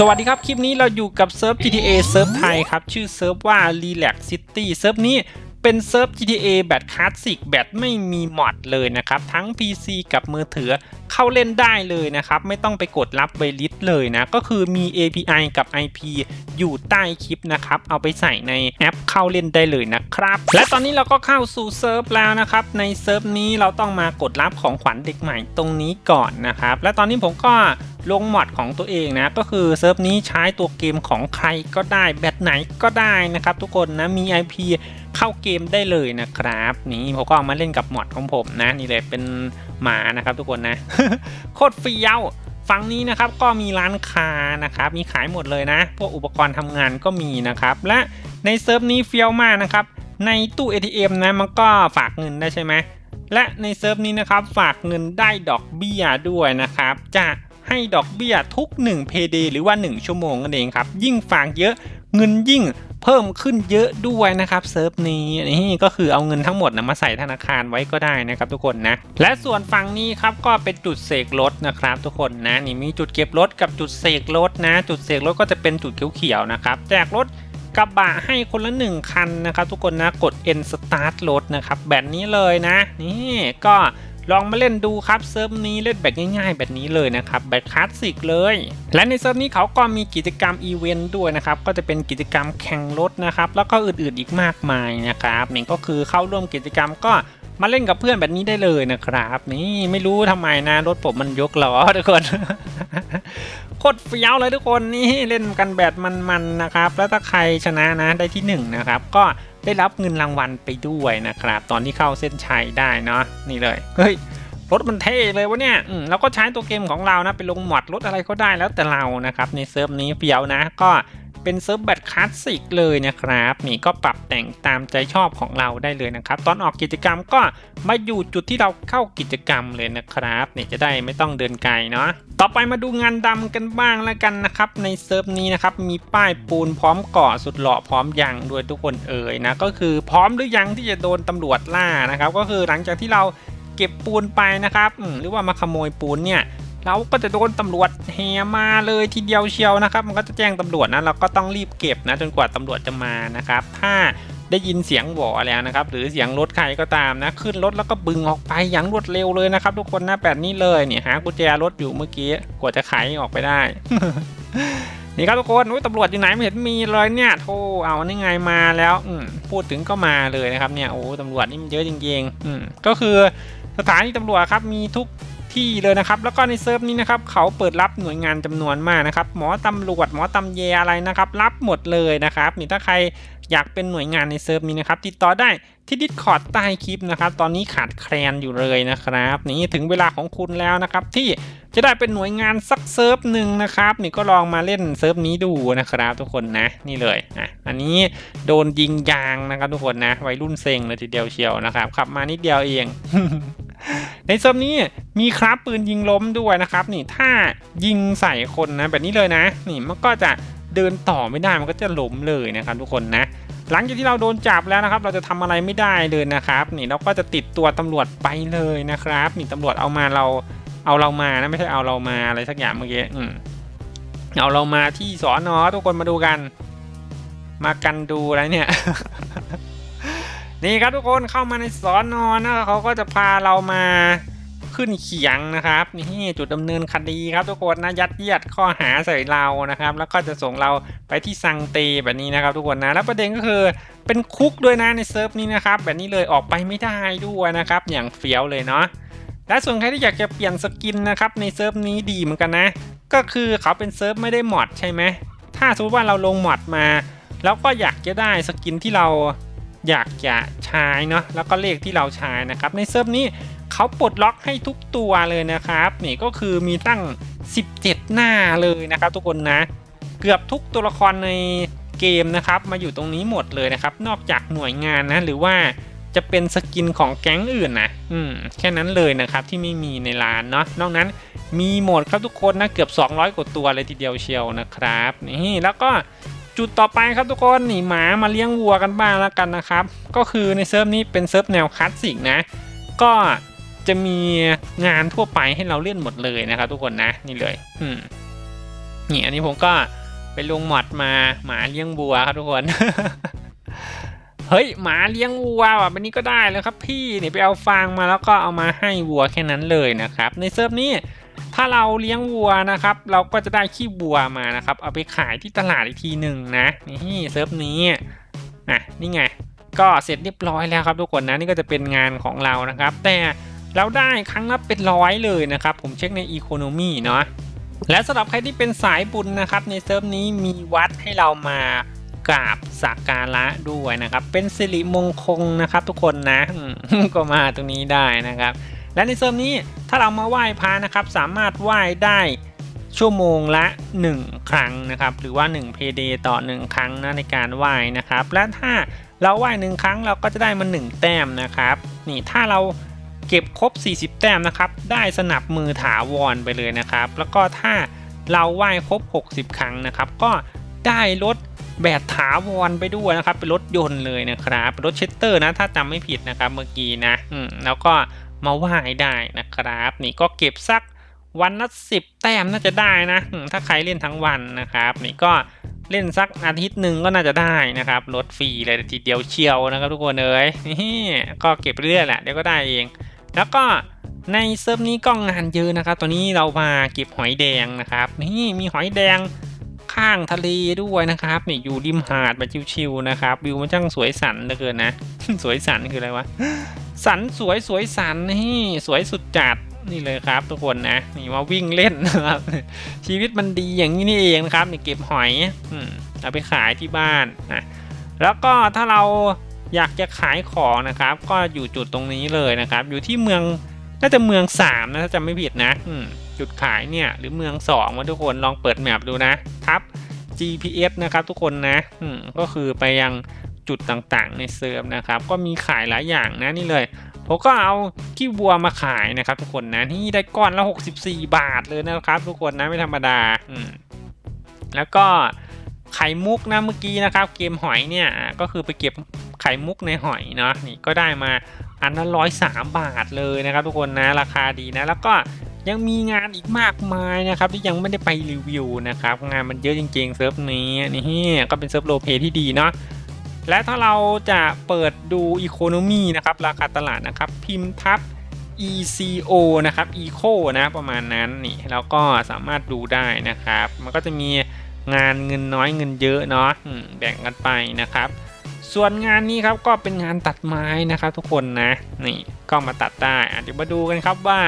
สวัสดีครับ คลิปนี้เราอยู่กับเซิร์ฟ GTA เซิร์ฟไทยครับ ชื่อเซิร์ฟว่า Relax City เซิร์ฟนี้ เป็นเซิร์ฟ GTA แบบคลาสสิกแบบไม่มีมอดเลยนะครับ ทั้ง PC กับมือถือเข้าเล่นได้เลยนะครับ ไม่ต้องไปกดรับเวลิสเลยนะ ก็คือมี API กับ IP อยู่ใต้คลิปนะครับ เอาไปใส่ในแอปเข้าเล่นได้เลยนะครับ และตอนนี้เราก็เข้าสู่เซิร์ฟแล้วนะครับ ในเซิร์ฟนี้เราต้องมากดรับของขวัญเด็กใหม่ตรงนี้ก่อนนะครับ และตอนนี้ผมก็ลงมอดของตัวเองนะ ก็คือเซิร์ฟนี้ใช้ตัวเกมของใครก็ได้แบตไหนก็ได้นะครับทุกคนนะมี IP เข้าเกมได้เลยนะครับ นี่ผมก็เอามาเล่นกับมอดของผมนะ นี่เลยเป็นหมานะครับทุกคนนะโคตรเฟี้ยวฝั่งนี้นะครับก็มีร้านค้านะครับมีขายหมดเลยนะ พวกอุปกรณ์ทำงานก็มีนะครับ และในเซิร์ฟนี้เฟี้ยวมากนะครับ ในตู้ ATM นะมันก็ฝากเงินได้ใช่ไหมและในเซิร์ฟนี้นะครับฝากเงินได้ดอกเบี้ยด้วยนะครับ จะให้ดอกเบี้ยทุก1 payday หรือว่า 1 ชั่วโมงนั่นเองครับ ยิ่งฝากเยอะเงินยิ่ง เพิ่มขึ้นเยอะด้วยนะครับเซิร์ฟนี้นี่ก็คือเอาเงินทั้งหมดนะมาใส่ธนาคารไว้ก็ได้นะครับทุกคนนะและส่วนฝั่งนี้ครับก็เป็นจุดเสกรถนะครับทุกคนนะนี่มีจุดเก็บรถกับจุดเสกรถนะ จุดเสกรถก็จะเป็นจุดเขียวๆนะครับแจกรถกระบะให้คนละ 1 คันนะครับทุกคนนะกด N Start รถนะครับแบบนี้เลยนะ นี่ก็ ลองมาเล่นดูครับเซิร์ฟนี้เล่นแบบง่ายๆ แบบนี้เลยนะครับแบบคลาสสิกเลย และในเซิร์ฟนี้เขาก็มีกิจกรรมอีเวนต์ด้วยนะครับก็จะเป็นกิจกรรมแข่งรถนะครับแล้วก็อื่นๆอีกมากมายนะครับนี่ก็คือเข้าร่วมกิจกรรมก็มาเล่นกับเพื่อนแบบนี้ได้เลยนะครับ นี่ไม่รู้ทำไมนะรถผมมันยกล้อทุกคนโคตรเฟี้ยวเลยทุกคนนี่เล่นกันแบบมันๆนะครับ แล้วถ้าใครชนะนะได้ที่หนึ่งนะครับก็ ได้รับเงินรางวัลไปด้วยนะครับ ตอนที่เข้าเส้นชัยได้เนาะนี่เลยเฮ้ยรถมันเท่เลยวะเนี่ยอืมเราก็ใช้ตัวเกมของเรานะไปลงหมอดรถอะไรก็ได้แล้วแต่เรานะครับในเซิร์ฟนี้เปียวนะก็ เป็นเซิร์ฟแบบคลาสสิกเลยนะครับนี่ก็ปรับแต่งตามใจชอบของเราได้เลยนะครับ ตอนออกกิจกรรมก็มาอยู่จุดที่เราเข้ากิจกรรมเลยนะครับนี่จะได้ไม่ต้องเดินไกลเนาะต่อไปมาดูงานดำกันบ้างแล้วกันนะครับ ในเซิร์ฟนี้นะครับมีป้ายปูนพร้อมก่อสุดหล่อพร้อมยังด้วยทุกคนเอ่ยนะก็คือพร้อมหรือยังที่จะโดนตำรวจล่านะครับ ก็คือหลังจากที่เราเก็บปูนไปนะครับหรือว่ามาขโมยปูนเนี่ย เราก็จะโดนตำรวจแห่มาเลยทีเดียวเชียวนะครับ มันก็จะแจ้งตำรวจนะเราก็ต้องรีบเก็บนะจนกว่าตำรวจจะมานะครับ ถ้าได้ยินเสียงหวอแล้วนะครับ หรือเสียงรถใครก็ตามนะ ขึ้นรถแล้วก็บึงออกไปอย่างรวดเร็วเลยนะครับ ทุกคนนะแบบนี้เลยเนี่ยหากุญแจรถอยู่เมื่อกี้กว่าจะไขออกไปได้นี่ครับทุกคนอุ๊ยตำรวจอยู่ไหนไม่เห็นมีเลยเนี่ยโทรเอานี่ไงมาแล้วอืพูดถึงก็มาเลยนะครับเนี่ยโอ้ตำรวจนี่มันเยอะจริงๆอืก็คือสถานีตำรวจครับมีทุก ที่เลยนะครับ แล้วก็ในเซิร์ฟนี้นะครับเขาเปิดรับหน่วยงานจำนวนมากนะครับ หมอตำรวจหมอตำแยอะไรนะครับ รับหมดเลยนะครับนี่ถ้าใครอยากเป็นหน่วยงานในเซิร์ฟนี้นะครับ ติดต่อได้ที่ดิสคอร์ดใต้คลิปนะครับ ตอนนี้ขาดแคลนอยู่เลยนะครับ นี่ถึงเวลาของคุณแล้วนะครับ ที่จะได้เป็นหน่วยงานสักเซิร์ฟหนึ่งนะครับ นี่ก็ลองมาเล่นเซิร์ฟนี้ดูนะครับ ทุกคนนะนี่เลยอะอันนี้โดนยิงยางนะครับ ทุกคนนะวัยรุ่นเซ็งเลยทีเดียวเชียวนะครับขับมานิดเดียวเองในเซิร์ฟนี้ มีคราฟปืนยิงล้มด้วยนะครับ นี่ถ้ายิงใส่คนนะแบบนี้เลยนะ นี่มันก็จะเดินต่อไม่ได้มันก็จะล้มเลยนะครับ ทุกคนนะ หลังจากที่เราโดนจับแล้วนะครับ เราจะทำอะไรไม่ได้เลยนะครับ นี่เราก็จะติดตัวตำรวจไปเลยนะครับ นี่ตำรวจเอามาเราเอาเรามานะไม่ใช่เอาเรามาอะไรสักอย่างเมื่อกี้อืมเอาเรามาที่สอนอทุกคนมาดูกัน มากันดูอะไรเนี่ยนี่ครับทุกคนเข้ามาในสอนอนะเขาก็จะพาเรามา ขึ้นเขียงนะครับนี่จุดดำเนินคดีครับทุกคนนะยัดเยียดข้อหาใส่เรานะครับ แล้วก็จะส่งเราไปที่ซังเตแบบนี้นะครับ ทุกคนนะแล้วประเด็นก็คือเป็นคุกด้วยนะในเซิร์ฟนี้นะครับแบบนี้เลยออกไปไม่ได้ด้วยนะครับ อย่างเฟี้ยวเลยเนาะและส่วนใครที่อยากจะเปลี่ยนสกินนะครับในเซิร์ฟนี้ดีเหมือนกันนะ ก็คือเขาเป็นเซิร์ฟไม่ได้มอดใช่ไหมถ้าสมมติว่าเราลงมอดมา แล้วก็อยากจะได้สกินที่เราอยากจะใช้เนาะแล้วก็เลขที่เราใช้นะครับในเซิร์ฟนี้ เขาปลดล็อกให้ทุกตัวเลยนะครับนี่ก็คือมีตั้ง 17 หน้าเลยนะครับ ทุกคนนะ เกือบทุกตัวละครในเกมนะครับ มาอยู่ตรงนี้หมดเลยนะครับ นอกจากหน่วยงานนะหรือว่าจะเป็นสกินของแก๊งอื่นนะอืมแค่นั้นเลยนะครับที่ไม่มีในร้านเนาะนอกนั้นมีหมดครับทุกคนนะเกือบ 200 กว่าตัวเลยทีเดียวเชียวนะครับนี่แล้วก็จุดต่อไปครับทุกคนนี่หมามาเลี้ยงวัวกันบ้างแล้วกันนะครับ ก็คือในเซิร์ฟนี้เป็นเซิร์ฟแนวคลาสสิกนะ ก็ จะมีงานทั่วไปให้เราเล่นหมดเลยนะครับทุกคนนะนี่เลยอืมนี่อันนี้ผมก็ไปลงหมอดมาหมาเลี้ยงวัวครับทุกคนเฮ้ยหมาเลี้ยงวัวว่ะวันนี้ก็ได้แล้วครับพี่เนี่ยไปเอาฟางมาแล้วก็เอามาให้วัวแค่นั้นเลยนะครับ ในเซิร์ฟนี้ถ้าเราเลี้ยงวัวนะครับ เราก็จะได้ขี้วัวมานะครับ เอาไปขายที่ตลาดอีกทีหนึ่งนะนี่เซิร์ฟนี้อะนี่ไง ก็เสร็จเรียบร้อยแล้วครับทุกคนนะนี่ก็จะเป็นงานของเรานะครับ แต่ เราได้ครั้งละเป็นร้อยเลยนะครับ ผมเช็คในอีโคโนมีเนาะและสำหรับใครที่เป็นสายบุญนะครับ ในเซิร์ฟนี้มีวัดให้เรามากราบสักการะด้วยนะครับ เป็นสิริมงคลนะครับ ทุกคนนะก็มาตรงนี้ได้นะครับ และในเซิร์ฟนี้ถ้าเรามาไหว้พระนะครับ สามารถไหว้ได้ชั่วโมงละ 1 ครั้งนะครับ หรือว่า1เพเดต่อ 1 ครั้งนะในการไหว้นะครับ และถ้าเราไหว้หนึ่งครั้งเราก็จะได้มา 1 แต้มนะครับ นี่ถ้าเรา เก็บครบ 40 แต้มนะครับ ได้สนับมือถาวรไปเลยนะครับ แล้วก็ถ้าเราไหว้ครบ 60 ครั้งนะครับ ก็ได้รถแบบถาวรไปด้วยนะครับ เป็นรถยนต์เลยนะครับเป็นรถเชสเตอร์นะ ถ้าจำไม่ผิดนะครับเมื่อกี้นะอืมแล้วก็มาไหว้ได้นะครับ นี่ก็เก็บสักวันละสิบแต้มน่าจะได้นะ ถ้าใครเล่นทั้งวันนะครับ นี่ก็เล่นสักอาทิตย์หนึ่งก็น่าจะได้นะครับรถฟรีเลยทีเดียวเชียวนะครับทุกคนเอ้ยนี่ก็เก็บเรื่อยแหละเดี๋ยวก็ได้เอง แล้วก็ในเซิร์ฟนี้ก็งานเยอะนะครับตอนนี้เรามาเก็บหอยแดงนะครับนี่มีหอยแดงข้างทะเลด้วยนะครับนี่อยู่ริมหาดแบบชิวๆนะครับวิวมันช่างสวยสันเหลือเกินนะ สวยสันคืออะไรวะสันสวยสวยสันนี่สวยสุดจัดนี่เลยครับ ทุกคนนะนี่มาวิ่งเล่นนะครับชีวิตมันดีอย่างนี้นี่เองนะครับนี่เก็บหอยอืมเอาไปขายที่บ้านนะแล้วก็ถ้าเรา อยากจะขายของนะครับ ก็อยู่จุดตรงนี้เลยนะครับ อยู่ที่เมืองน่าจะเมืองสามนะถ้าจำไม่ผิดนะจุดขายเนี่ยหรือเมืองสองมาทุกคนลองเปิดแมปดูนะทับ GPS นะครับทุกคนนะก็คือไปยังจุดต่างๆ ในเซิร์ฟนะครับ ก็มีขายหลายอย่างนะนี่เลยผมก็เอาขี้วัวมาขายนะครับทุกคนนะนี่ได้ก้อนละ 64 บาทเลยนะครับ ทุกคนนะไม่ธรรมดาอืแล้วก็ไข่มุกนะเมื่อกี้นะครับ เกมหอยเนี่ยก็คือไปเก็บ ข่มุกในหอยเนาะนี่ก็ได้มาอันละร้อยสามบาทเลยนะครับทุกคนนะราคาดีนะแล้วก็ยังมีงานอีกมากมายนะครับที่ยังไม่ได้ไปรีวิวนะครับงานมันเยอะจริงๆเซิร์ฟนี้นี่ก็เป็นเซิร์ฟโลเพที่ดีเนาะและถ้าเราจะเปิดดูอีโคโนมีนะครับราคาตลาดนะครับพิมพ์ทับ ECO นะครับ Eco นะประมาณนั้นนี่แล้วก็สามารถดูได้นะครับ มันก็จะมีงานเงินน้อยเงินเยอะเนาะแบ่งกันไปนะครับ ส่วนงานนี้ครับก็เป็นงานตัดไม้นะครับทุกคนนะนี่ก็มาตัดได้อะเดี๋ยวมาดูกันครับว่า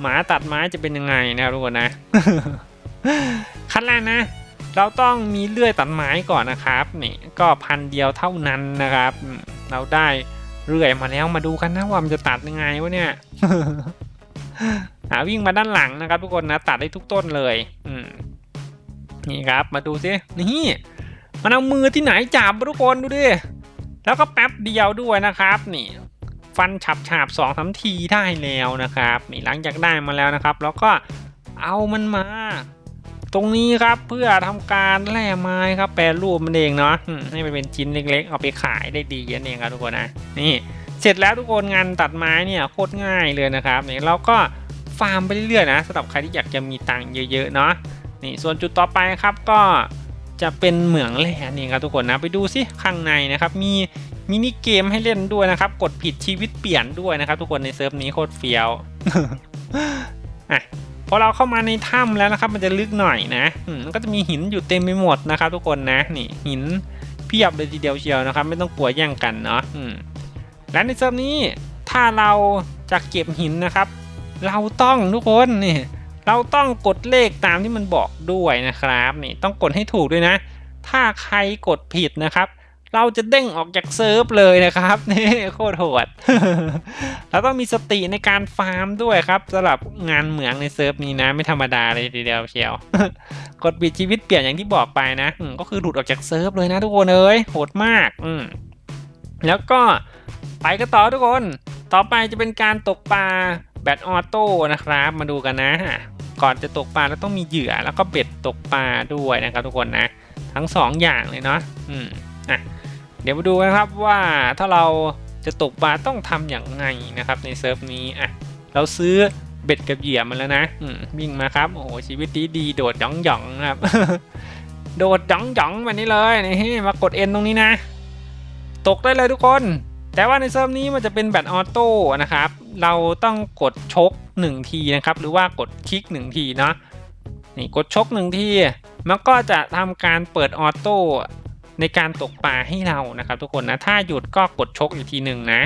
หมาตัดไม้จะเป็นยังไงนะครับทุกคนนะขั้นแรกนะ เราต้องมีเลื่อยตัดไม้ก่อนนะครับนี่ก็พันเดียวเท่านั้นนะครับอืมเราได้เลื่อยมาแล้วมาดูกันนะว่ามันจะตัดยังไงวะเนี่ยอ่าวิ่งมาด้านหลังนะครับ ทุกคนนะตัดได้ทุกต้นเลย อืมนี่ครับมาดูซินี่ มันเอามือที่ไหนจับทุกคนดูดิ แล้วก็แป๊บเดียวด้วยนะครับนี่ฟันฉับฉาบสองสามทีได้แล้วนะครับนี่หลังจากได้มาแล้วนะครับ แล้วก็เอามันมา ตรงนี้ครับเพื่อทำการแล่ไม้ครับแปรรูปมันเองเนาะให้มันเป็นชิ้นเล็กๆ เอาไปขายได้ดีนั่นเองครับทุกคนนะนี่เสร็จแล้วทุกคนงานตัดไม้เนี่ยโคตรง่ายเลยนะครับนี่เราก็ฟาร์มไปเรื่อยๆนะสำหรับใครที่อยากจะมีตังค์เยอะๆเนาะนี่ส่วนจุดต่อไปครับก็ จะเป็นเหมืองแร่นี่ครับทุกคนนะไปดูสิข้างในนะครับมีมินิเกมให้เล่นด้วยนะครับ กดผิดชีวิตเปลี่ยนด้วยนะครับ ทุกคนในเซิร์ฟนี้โคตรเฟี้ยวอะพอเราเข้ามาในถ้ำแล้วนะครับ มันจะลึกหน่อยนะอืมมันก็จะมีหินอยู่เต็มไปหมดนะครับ ทุกคนนะนี่หินเพียบเลยทีเดียวเชียวนะครับ ไม่ต้องกลัวแย่งกันเนาะอืมและในเซิร์ฟนี้ถ้าเราจะเก็บหินนะครับ เราต้องทุกคนนี่ เราต้องกดเลขตามที่มันบอกด้วยนะครับนี่ต้องกดให้ถูกด้วยนะ ถ้าใครกดผิดนะครับ เราจะเด้งออกจากเซิร์ฟเลยนะครับนี่โคตรโหดเราต้องมีสติในการฟาร์มด้วยครับสำหรับงานเหมืองในเซิร์ฟนี้นะ ไม่ธรรมดาเลยทีเดียวเชียว กดปิดชีวิตเปลี่ยนอย่างที่บอกไปนะก็คือหลุดออกจากเซิร์ฟเลยนะทุกคนเอ้ยโหดมากอืมแล้วก็ไปกันต่อทุกคน ต่อไปจะเป็นการตกปลาแบตออโต้นะครับ มาดูกันนะ ก่อนจะตกปลาเราต้องมีเหยื่อแล้วก็เบ็ดตกปลาด้วยนะครับทุกคนนะทั้งสองอย่างเลยเนาะอืมอะเดี๋ยวมาดูนะครับว่าถ้าเราจะตกปลาต้องทำอย่างไงนะครับในเซิร์ฟนี้อะเราซื้อเบ็ดกับเหยื่อมันแล้วนะอืมวิ่งมาครับโอ้โหชีวิตดีดีๆโดดหย่องหย่องๆนะครับ โดดหย่องหย่องๆแบบนี้เลยนี่มากดเอ็นตรงนี้นะ ตกได้เลยทุกคน แต่ว่าในเซิร์ฟนี้มันจะเป็นแบตออโต้นะครับ เราต้องกดชก 1 ทีนะครับ หรือว่ากดคลิก 1 ทีเนาะนี่กดชกหนึ่งทีมันก็จะทำการเปิดออโต้ในการตกปลาให้เรานะครับ ทุกคนนะถ้าหยุดก็กดชกอีกทีหนึ่งนะ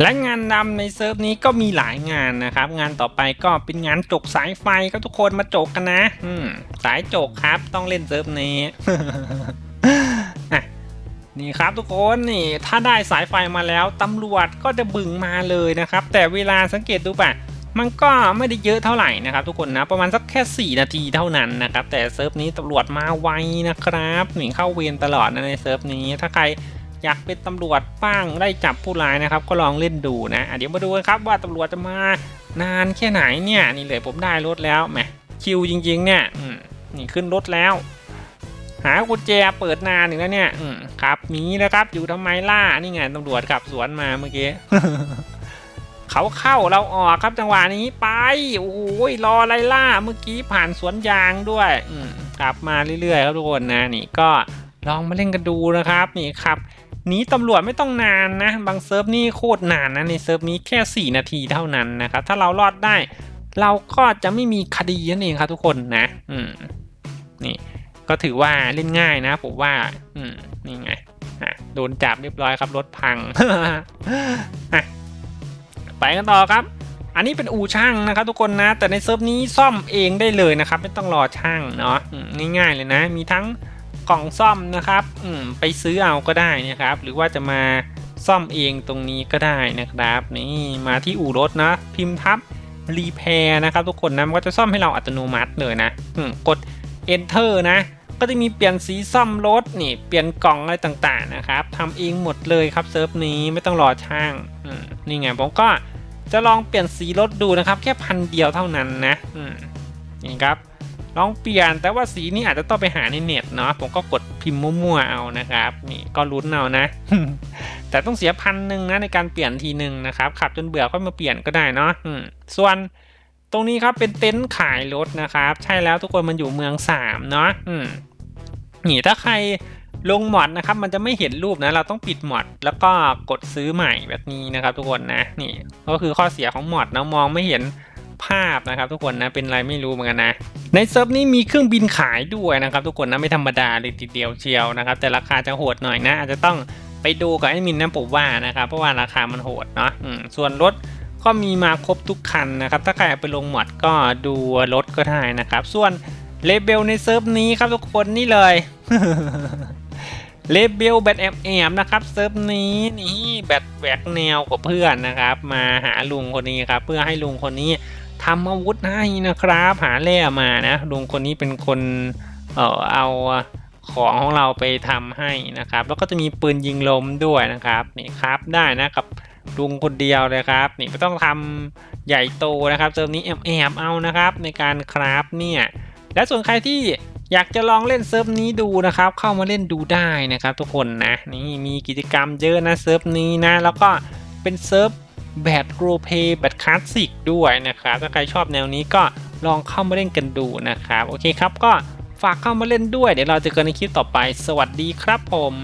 และงานนำในเซิร์ฟนี้ก็มีหลายงานนะครับ งานต่อไปก็เป็นงานจกสายไฟครับทุกคนมาจกกันนะ อืมสายจกครับต้องเล่นเซิร์ฟนี้ นี่ครับทุกคนนี่ถ้าได้สายไฟมาแล้วตำรวจก็จะบึงมาเลยนะครับ แต่เวลาสังเกตดูป่ะมันก็ไม่ได้เยอะเท่าไหร่นะครับ ทุกคนนะประมาณสักแค่ 4 นาทีเท่านั้นนะครับ แต่เซิร์ฟนี้ตำรวจมาไวนะครับหนีเข้าเวรตลอดนะในเซิร์ฟนี้ถ้าใครอยากเป็นตำรวจบ้างได้จับผู้ร้ายนะครับ ก็ลองเล่นดูนะะเดี๋ยวมาดูกันครับว่าตำรวจจะมานานแค่ไหนเนี่ย นี่เลยผมได้รถแล้วแหมคิวจริงๆเนี่ยนี่ขึ้นรถแล้ว หากุญแจเปิดนานหนึ่งแล้วเนี่ยอืมครับมีนะครับ อยู่ทำไมล่านี่ไงตำรวจขับสวนมาเมื่อกี้เขาเข้าเราออกครับจังหวะนี้ไปโอ้โหรอไล่ล่าเมื่อกี้ผ่านสวนยางด้วยอืมกลับมาเรื่อยๆครับทุกคนนะนี่ก็ลองมาเล่นกันดูนะครับ นี่ครับหนีตำรวจไม่ต้องนานนะ บางเซิร์ฟนี่โคตรนานนะในเซิร์ฟนี้แค่ 4 นาทีเท่านั้นนะครับ ถ้าเรารอดได้ เราก็จะไม่มีคดีนั่นเองครับทุกคนนะ อืมนี่ ก็ถือว่าเล่นง่ายนะผมว่า อืมนี่ไงอะโดนจับเรียบร้อยครับรถพังอะไปกันต่อครับ อันนี้เป็นอู่ช่างนะครับ ทุกคนนะ แต่ในเซิร์ฟนี้ซ่อมเองได้เลยนะครับ ไม่ต้องรอช่างเนาะง่ายๆเลยนะ มีทั้งกล่องซ่อมนะครับอืมไปซื้อเอาก็ได้นะครับ หรือว่าจะมาซ่อมเองตรงนี้ก็ได้นะครับ นี่มาที่อู่รถนะ พิมพ์ทับรีแพร์นะครับ ทุกคนนะมันก็จะซ่อมให้เราอัตโนมัติเลยนะกด enter นะ ก็จะมีเปลี่ยนสีซ่อมรถนี่เปลี่ยนกล่องอะไรต่างๆนะครับทำเองหมดเลยครับเซิร์ฟนี้ไม่ต้องรอช่างนี่ไงผมก็จะลองเปลี่ยนสีรถดูนะครับ แค่พันเดียวเท่านั้นนะนี่ครับลองเปลี่ยนแต่ว่าสีนี้อาจจะต้องไปหาในเน็ตเนาะผมก็กดพิมพ์มั่วๆเอานะครับ นี่ก็ลุ้นเอานะ แต่ต้องเสียพันหนึ่งนะในการเปลี่ยนทีหนึ่งนะครับขับจนเบื่อก็มาเปลี่ยนก็ได้เนาะส่วนตรงนี้ครับเป็นเต็นท์ขายรถนะครับ ใช่แล้วทุกคนมันอยู่เมืองสามเนาะ นี่ถ้าใครลงหมอดนะครับ มันจะไม่เห็นรูปนะ เราต้องปิดหมอดแล้วก็กดซื้อใหม่แบบนี้นะครับ ทุกคนนะ นี่ก็คือข้อเสียของหมอดนะมองไม่เห็นภาพนะครับ ทุกคนนะเป็นอะไรไม่รู้เหมือนกันนะในเซิร์ฟนี้มีเครื่องบินขายด้วยนะครับ ทุกคนนะไม่ธรรมดาเลยทีเดียวเชียวนะครับ แต่ราคาจะโหดหน่อยนะ อาจจะต้องไปดูกับไอ้มินนะผมว่านะครับ เพราะว่าราคามันโหดเนาะส่วนรถก็มีมาครบทุกคันนะครับ ถ้าใครไปลงหมดก็ดูรถก็ได้นะครับ ส่วน เลเบลในเซิร์ฟนี้ครับทุกคนนี่เลยเลเบลแบทแอบแอบนะครับเซิร์ฟนี้นี่แบทแหวกแนวกับเพื่อนนะครับ มาหาลุงคนนี้ครับ เพื่อให้ลุงคนนี้ทำอาวุธให้นะครับ หาแร่มานะลุงคนนี้เป็นคนเออเอาของของเราไปทำให้นะครับ แล้วก็จะมีปืนยิงลมด้วยนะครับนี่ครับได้นะกับลุงคนเดียวเลยครับ นี่ไม่ต้องทำใหญ่โตนะครับเซิร์ฟนี้แอบแอบเอานะครับ ในการคราฟเนี่ย และส่วนใครที่อยากจะลองเล่นเซิร์ฟนี้ดูนะครับ เข้ามาเล่นดูได้นะครับ ทุกคนนะนี่มีกิจกรรมเยอะนะเซิร์ฟนี้นะ แล้วก็เป็นเซิร์ฟแบบโรเพย์แบบคลาสสิกด้วยนะครับ ถ้าใครชอบแนวนี้ก็ลองเข้ามาเล่นกันดูนะครับ โอเคครับก็ฝากเข้ามาเล่นด้วย เดี๋ยวเราจะเจอกันในคลิปต่อไป สวัสดีครับผม